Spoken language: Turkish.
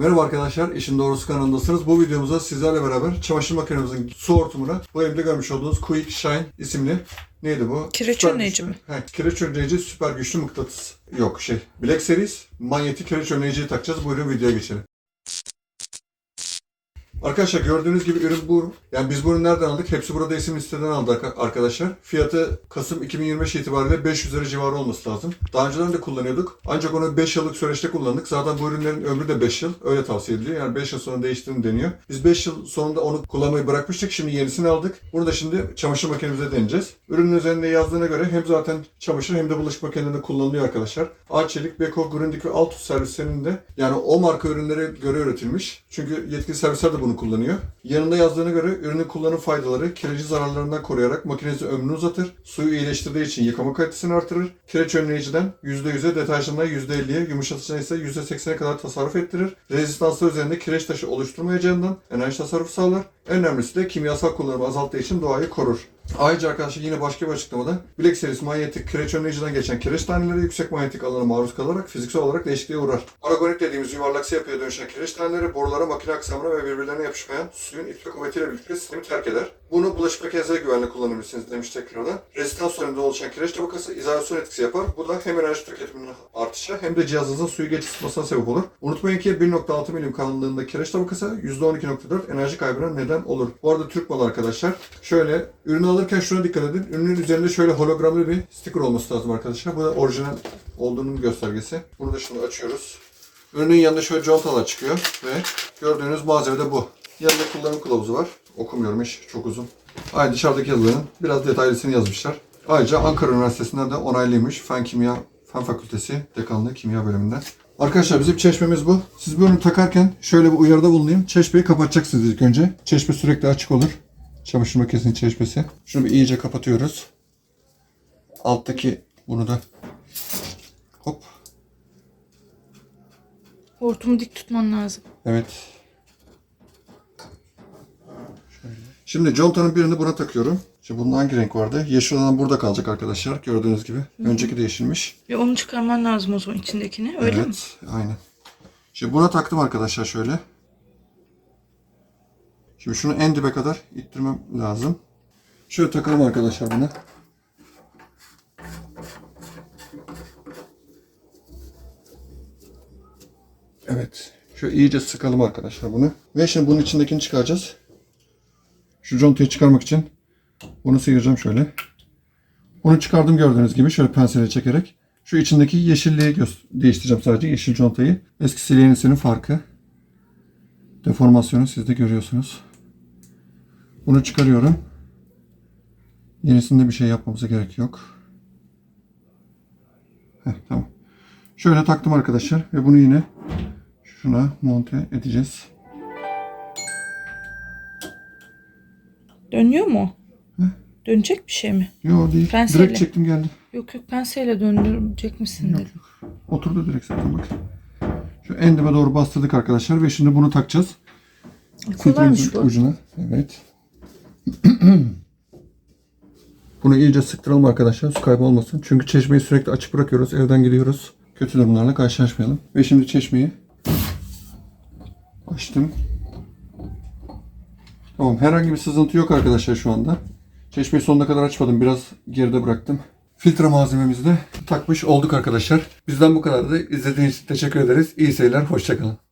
Merhaba arkadaşlar, İşin Doğrusu kanalındasınız. Bu videomuzda sizlerle beraber çamaşır makinemizin su hortumuna bu elimde görmüş olduğunuz Quick Shine isimli neydi bu? Kireç önleyici mi? He, kireç önleyici süper güçlü mıknatıs. Yok şey, Black Series manyetik kireç önleyiciyi takacağız. Buyurun videoya geçelim. Arkadaşlar gördüğünüz gibi ürün bu. Yani biz bunu nereden aldık? Hepsi burada isim siteden aldık arkadaşlar. Fiyatı Kasım 2025 itibariyle 500 lira civarı olması lazım. Daha önceden de kullanıyorduk. Ancak onu 5 yıllık süreçte kullandık. Zaten bu ürünlerin ömrü de 5 yıl. Öyle tavsiye ediliyor. Yani 5 yıl sonra değiştiğini deniyor. Biz 5 yıl sonunda onu kullanmayı bırakmıştık. Şimdi yenisini aldık. Bunu da şimdi çamaşır makinemize deneyeceğiz. Ürünün üzerinde yazdığına göre hem zaten çamaşır hem de bulaşık makinelerinde kullanılıyor arkadaşlar. Arçelik, Beko, Grundig ve Altus servislerinin de yani o marka ürünlere göre üretilmiş. Çünkü yetkili servisler de bunu kullanıyor. Yanında yazdığına göre ürünün kullanım faydaları kireci zararlarından koruyarak makinenizin ömrünü uzatır, suyu iyileştirdiği için yıkama kalitesini artırır, kireç önleyiciden %100'e, deterjandan %50'ye, yumuşatıcıdan ise %80'e kadar tasarruf ettirir, rezistanslar üzerinde kireç taşı oluşturmayacağından enerji tasarrufu sağlar, en önemlisi de kimyasal kullanımı azalttığı için doğayı korur. Ayrıca arkadaşlar yine başka bir açıklamada Black Series manyetik kireç önleyiciden geçen kireç taneleri yüksek manyetik alana maruz kalarak fiziksel olarak değişikliğe uğrar. Aragonit dediğimiz yuvarlaksı yapıya dönüşen kireç taneleri borulara, makine aksamına ve birbirlerine yapışmayan suyun itme kuvvetiyle birlikte sistemi terk eder. Bunu bulaşık makinesine güvenle kullanabilirsiniz demiş tekrardan. Rezistans döneminde oluşan kireç tabakası izolasyon etkisi yapar. Bu da hem enerji tüketiminin artışa hem de cihazınızın suyu geç ısıtmasına sebep olur. Unutmayın ki 1.6 milim kalınlığında kireç tabakası %12.4 enerji kaybına neden olur. Bu arada Türk malı arkadaşlar. Şöyle ürünü alırken şuna dikkat edin. Ürünün üzerinde şöyle hologramlı bir sticker olması lazım arkadaşlar. Bu da orijinal olduğunun göstergesi. Bunu da şimdi açıyoruz. Ürünün yanında şöyle contalar çıkıyor ve gördüğünüz malzeme de bu. Yanında kullanım kılavuzu var. Okumuyorum hiç, çok uzun. Aynı dışarıdaki yazıların biraz detaylısını yazmışlar. Ayrıca Ankara Üniversitesi'nden de onaylıymış. Fen Kimya, Fen Fakültesi Dekanlığı Kimya bölümünden. Arkadaşlar bizim çeşmemiz bu. Siz bu ürünü takarken şöyle bir uyarıda bulunayım. Çeşmeyi kapatacaksınız ilk önce. Çeşme sürekli açık olur. Çamaşır makinesinin çeşmesi. Şunu bir iyice kapatıyoruz. Alttaki bunu da hop Hortumu dik tutman lazım. Evet. Şöyle. Şimdi contanın birini buna takıyorum. Şimdi bunun hangi renk vardı? Yeşil olan burada kalacak arkadaşlar. Gördüğünüz gibi. Önceki de yeşilmiş. Ve onu çıkarman lazım o zaman içindekini. Öyle mi? evet. Aynen. Şimdi buna taktım arkadaşlar şöyle. Şimdi şunu en dibe kadar ittirmem lazım. Şöyle takalım arkadaşlar bunu. Evet. Şöyle iyice sıkalım arkadaşlar bunu. Ve şimdi bunun içindekini çıkaracağız. Şu contayı çıkarmak için bunu sıyıracağım şöyle. Bunu çıkardım gördüğünüz gibi şöyle pensele çekerek. Şu içindeki yeşilliği değiştireceğim sadece yeşil contayı. Eskisiyle yenisinin farkı. Deformasyonu siz de görüyorsunuz. Bunu çıkarıyorum. Yenisinde bir şey yapmamıza gerek yok. Heh, tamam. Şöyle taktım arkadaşlar ve bunu yine şuna monte edeceğiz. Dönüyor mu? o? Dönecek bir şey mi? Yok değil. Penseyle. Direkt çektim geldi. Yok yok penseyle döndürecek misin dedim. Oturdu direkt zaten bak. Şu en dibe doğru bastırdık arkadaşlar ve şimdi bunu takacağız. Kolaymış Filtremizin bu. Ucuna. Evet. Bunu iyice sıktıralım arkadaşlar. Su kaybı olmasın. Çünkü çeşmeyi sürekli açık bırakıyoruz. Evden gidiyoruz. Kötü durumlarla karşılaşmayalım. Ve şimdi çeşmeyi açtım. Tamam. Herhangi bir sızıntı yok arkadaşlar şu anda. Çeşmeyi sonuna kadar açmadım. Biraz geride bıraktım. Filtre malzememizi de takmış olduk arkadaşlar. Bizden bu kadardı. İzlediğiniz için teşekkür ederiz. İyi seyirler. Hoşçakalın.